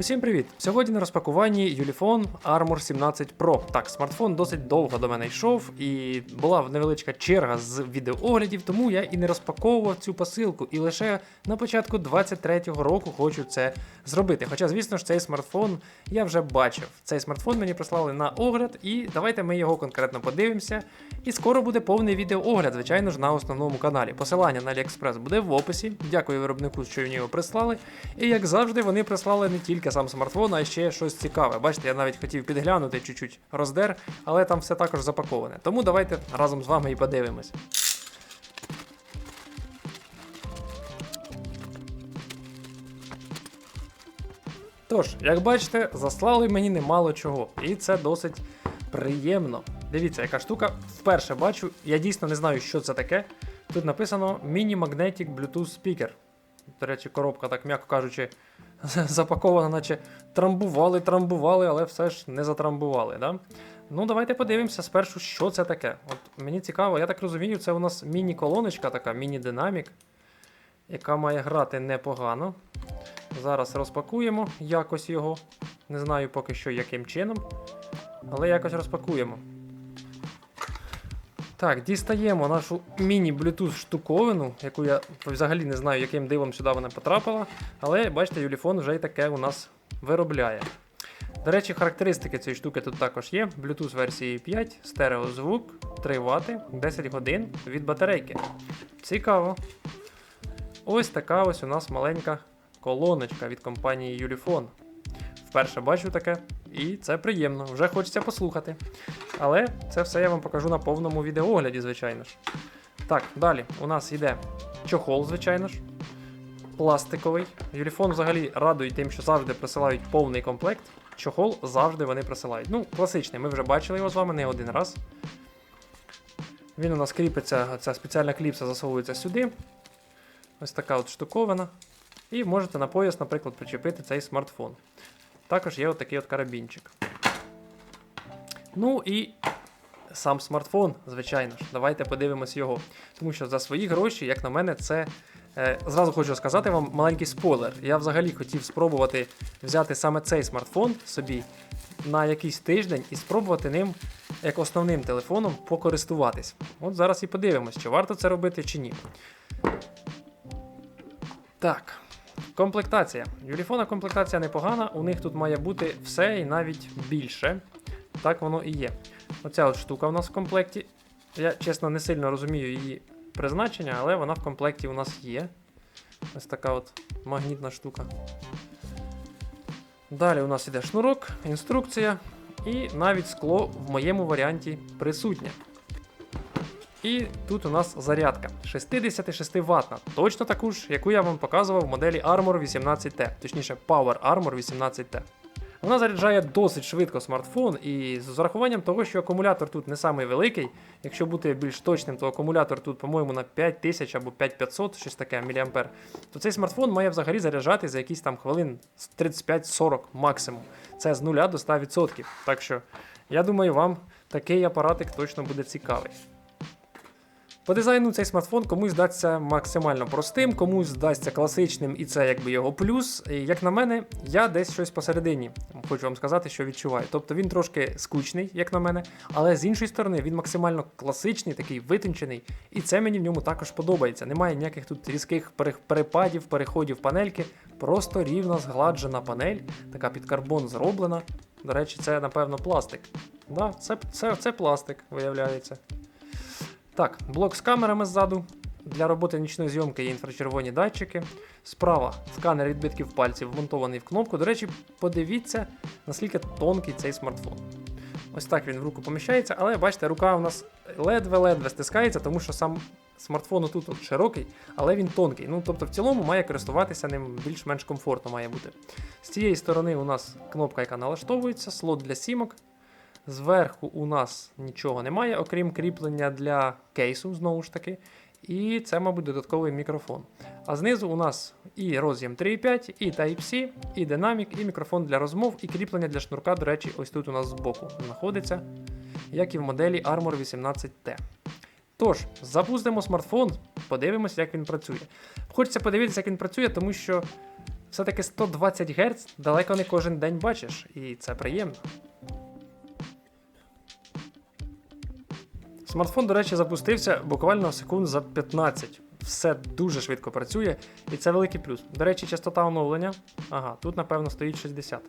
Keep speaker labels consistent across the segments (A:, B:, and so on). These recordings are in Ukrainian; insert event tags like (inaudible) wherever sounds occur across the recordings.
A: Усім привіт! Сьогодні на розпакуванні Юліфон Armor 17 Pro. Так, смартфон досить довго до мене йшов, і була невеличка черга з відеооглядів, тому я і не розпаковував цю посилку, і лише на початку 23-го року хочу це зробити. Хоча, звісно ж, цей смартфон я вже бачив. Цей смартфон мені прислали на огляд, і давайте ми його конкретно подивимося. І скоро буде повний відеоогляд, звичайно ж, на основному каналі. Посилання на AliExpress буде в описі. Дякую виробнику, що його прислали. І як завжди, вони прислали не тільки сам смартфон, а ще щось цікаве. Бачите, я навіть хотів підглянути чуть-чуть роздер, але там все також запаковане. Тому давайте разом з вами і подивимось. Тож, як бачите, заслали мені немало чого, і це досить приємно. Дивіться, яка штука. Вперше бачу, я дійсно не знаю, що це таке. Тут написано Mini Magnetic Bluetooth Speaker. До речі, коробка, так м'яко кажучи, (laughs) запакована, наче трамбували, трамбували, але все ж не затрамбували. Да? Ну, давайте подивимося спершу, що це таке. От Мені цікаво, я так розумію, це у нас міні-колоночка, така, міні-динамік, яка має грати непогано. Зараз розпакуємо якось його. Не знаю поки що яким чином, але якось розпакуємо. Так, дістаємо нашу міні-Bluetooth штуковину, яку я взагалі не знаю, яким дивом сюди вона потрапила. Але бачите, Юліфон вже й таке у нас виробляє. До речі, характеристики цієї штуки тут також є. Bluetooth версії 5, стереозвук, 3 Вт, 10 годин від батарейки. Цікаво. Ось така ось у нас маленька колоночка від компанії Юліфон. Вперше бачу таке, і це приємно, вже хочеться послухати. Але це все я вам покажу на повному відеоогляді, звичайно ж. Так, далі у нас йде чохол, звичайно ж. Пластиковий. Юліфон взагалі радує тим, що завжди присилають повний комплект. Чохол завжди вони присилають. Ну, класичний, ми вже бачили його з вами не один раз. Він у нас кріпиться, ця спеціальна кліпса засовується сюди. Ось така от штуковина. І можете на пояс, наприклад, причепити цей смартфон. Також є отакий от карабінчик. Ну і сам смартфон, звичайно ж. Давайте подивимось його. Тому що за свої гроші, як на мене, це. Е, зразу хочу сказати вам маленький спойлер. Я взагалі хотів спробувати взяти саме цей смартфон собі на якийсь тиждень і спробувати ним як основним телефоном покористуватись. От зараз і подивимось, чи варто це робити, чи ні. Так. Комплектація. Юліфона комплектація непогана, у них тут має бути все і навіть більше. Так воно і є. Оця от штука у нас в комплекті. Я чесно не сильно розумію її призначення, але вона в комплекті у нас є. Ось така от магнітна штука. Далі у нас іде шнурок, інструкція, і навіть скло в моєму варіанті присутнє. І тут у нас зарядка 66 ватна, точно таку ж, яку я вам показував в моделі Armor 18T, точніше Power Armor 18T. Вона заряджає досить швидко смартфон, і з урахуванням того, що акумулятор тут не самий великий, якщо бути більш точним, то акумулятор тут, по-моєму, на 5000 або 5500, щось таке міліампер, то цей смартфон має взагалі заряджати за якісь там хвилин 35-40 максимум. Це з 0 до 100%. Так що, я думаю, вам такий апаратик точно буде цікавий. По дизайну цей смартфон комусь здасться максимально простим, комусь здасться класичним, і це якби його плюс. І, як на мене, я десь щось посередині. Хочу вам сказати, що відчуваю. Тобто він трошки скучний, як на мене, але з іншої сторони він максимально класичний, такий витончений, і це мені в ньому також подобається. Немає ніяких тут різких перепадів, переходів панельки, просто рівно згладжена панель, така під карбон зроблена. До речі, це напевно пластик. Да, це, це, це пластик, виявляється. Так, блок з камерами ззаду. Для роботи нічної зйомки є інфрачервоні датчики. Справа сканер відбитків пальців вмонтований в кнопку. До речі, подивіться, наскільки тонкий цей смартфон. Ось так він в руку поміщається, але бачите, рука у нас ледве-ледве стискається, тому що сам смартфон тут широкий, але він тонкий. Ну, тобто в цілому має користуватися ним більш-менш комфортно має бути. З цієї сторони у нас кнопка, яка налаштовується, слот для сімок. Зверху у нас нічого немає, окрім кріплення для кейсу, знову ж таки. І це, мабуть, додатковий мікрофон. А знизу у нас і роз'єм 3.5, і Type-C, і динамік, і мікрофон для розмов, і кріплення для шнурка, до речі, ось тут у нас збоку знаходиться, як і в моделі Armor 18T. Тож, запустимо смартфон, подивимося, як він працює. Хочеться подивитися, як він працює, тому що все-таки 120 Гц далеко не кожен день бачиш, і це приємно. Смартфон, до речі, запустився буквально секунд за 15. Все дуже швидко працює, і це великий плюс. До речі, частота оновлення. Ага, тут, напевно, стоїть 60.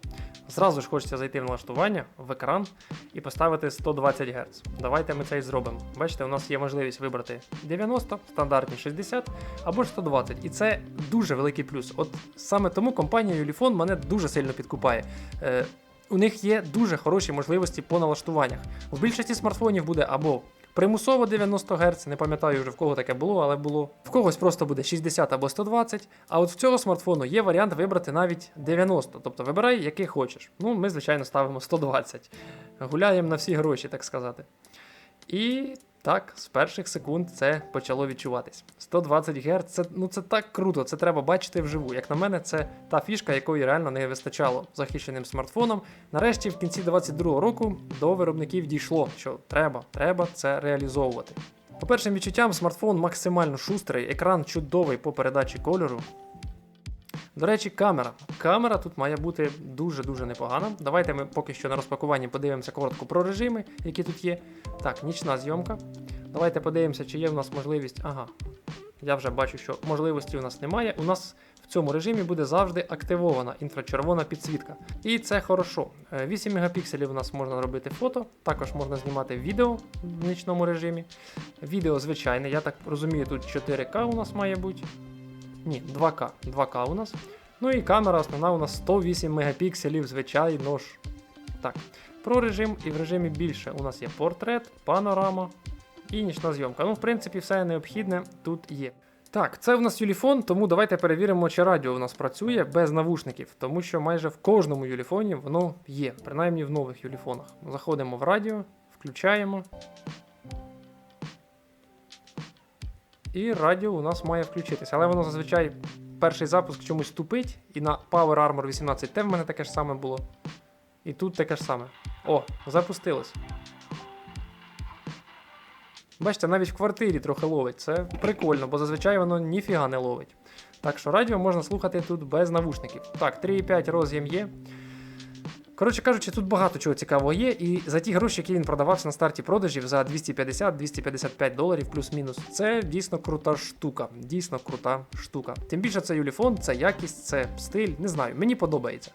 A: Зразу ж хочеться зайти в налаштування в екран і поставити 120 Гц. Давайте ми це і зробимо. Бачите, у нас є можливість вибрати 90, стандартні 60 або ж 120. І це дуже великий плюс. От саме тому компанія Ulefone мене дуже сильно підкупає. Е, у них є дуже хороші можливості по налаштуваннях. У більшості смартфонів буде або примусово 90 Гц, не пам'ятаю вже в кого таке було, але було. В когось просто буде 60 або 120. А от в цього смартфону є варіант вибрати навіть 90. Тобто вибирай, який хочеш. Ну, ми, звичайно, ставимо 120. Гуляємо на всі гроші, так сказати. І так, з перших секунд це почало відчуватись. 120 Гц це, ну, це так круто, це треба бачити вживу. Як на мене, це та фішка, якої реально не вистачало захищеним смартфоном. Нарешті, в кінці 2022 року до виробників дійшло, що треба, треба це реалізовувати. По першим відчуттям, смартфон максимально шустрий, екран чудовий по передачі кольору. До речі, камера. Камера тут має бути дуже-дуже непогана. Давайте ми поки що на розпакуванні подивимося коротко про режими, які тут є. Так, нічна зйомка. Давайте подивимося, чи є в нас можливість. Ага. Я вже бачу, що можливості у нас немає. У нас в цьому режимі буде завжди активована інфрачервона підсвітка. І це хорошо. Е, 8 мегапікселів у нас можна робити фото, також можна знімати відео в нічному режимі. Відео звичайне, я так розумію, тут 4К у нас має бути. Ні, 2К. 2К у нас. Ну і камера основна у нас 108 мегапікселів, звичайно ж. Так, про режим і в режимі більше. У нас є портрет, панорама і нічна зйомка. Ну, в принципі, все необхідне тут є. Так, це в нас юліфон, тому давайте перевіримо, чи радіо у нас працює без навушників, тому що майже в кожному юліфоні воно є, принаймні в нових юліфонах. Заходимо в радіо, включаємо. І радіо у нас має включитися, але воно зазвичай перший запуск чомусь тупить, і на Power Armor 18T в мене таке ж саме було. І тут таке ж саме. О, запустилось. Бачите, навіть в квартирі трохи ловить. Це прикольно, бо зазвичай воно ніфіга не ловить. Так що радіо можна слухати тут без навушників. Так, 3,5 роз'єм є. Коротше кажучи, тут багато чого цікавого є, і за ті гроші, які він продавався на старті продажів за 250-255 доларів плюс-мінус, це дійсно крута штука. Дійсно крута штука. Тим більше це юліфон, це якість, це стиль, не знаю, мені подобається.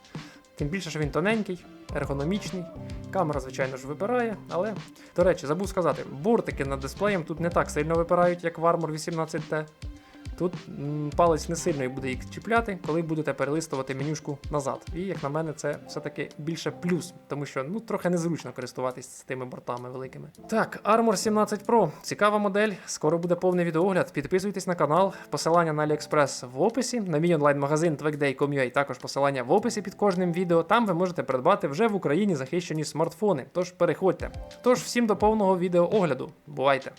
A: Тим більше, що він тоненький, ергономічний. Камера, звичайно ж, випирає, але, до речі, забув сказати, бортики над дисплеєм тут не так сильно випирають, як в Armor 18T. Тут палець не сильно буде їх чіпляти, коли будете перелистувати менюшку назад. І, як на мене, це все-таки більше плюс, тому що ну трохи незручно користуватись тими бортами великими. Так, Armor 17 Pro. Цікава модель. Скоро буде повний відеогляд. Підписуйтесь на канал. Посилання на AliExpress в описі. На мій онлайн-магазин Twigday.com.ua також посилання в описі під кожним відео. Там ви можете придбати вже в Україні захищені смартфони. Тож переходьте. Тож всім до повного відеоогляду. Бувайте!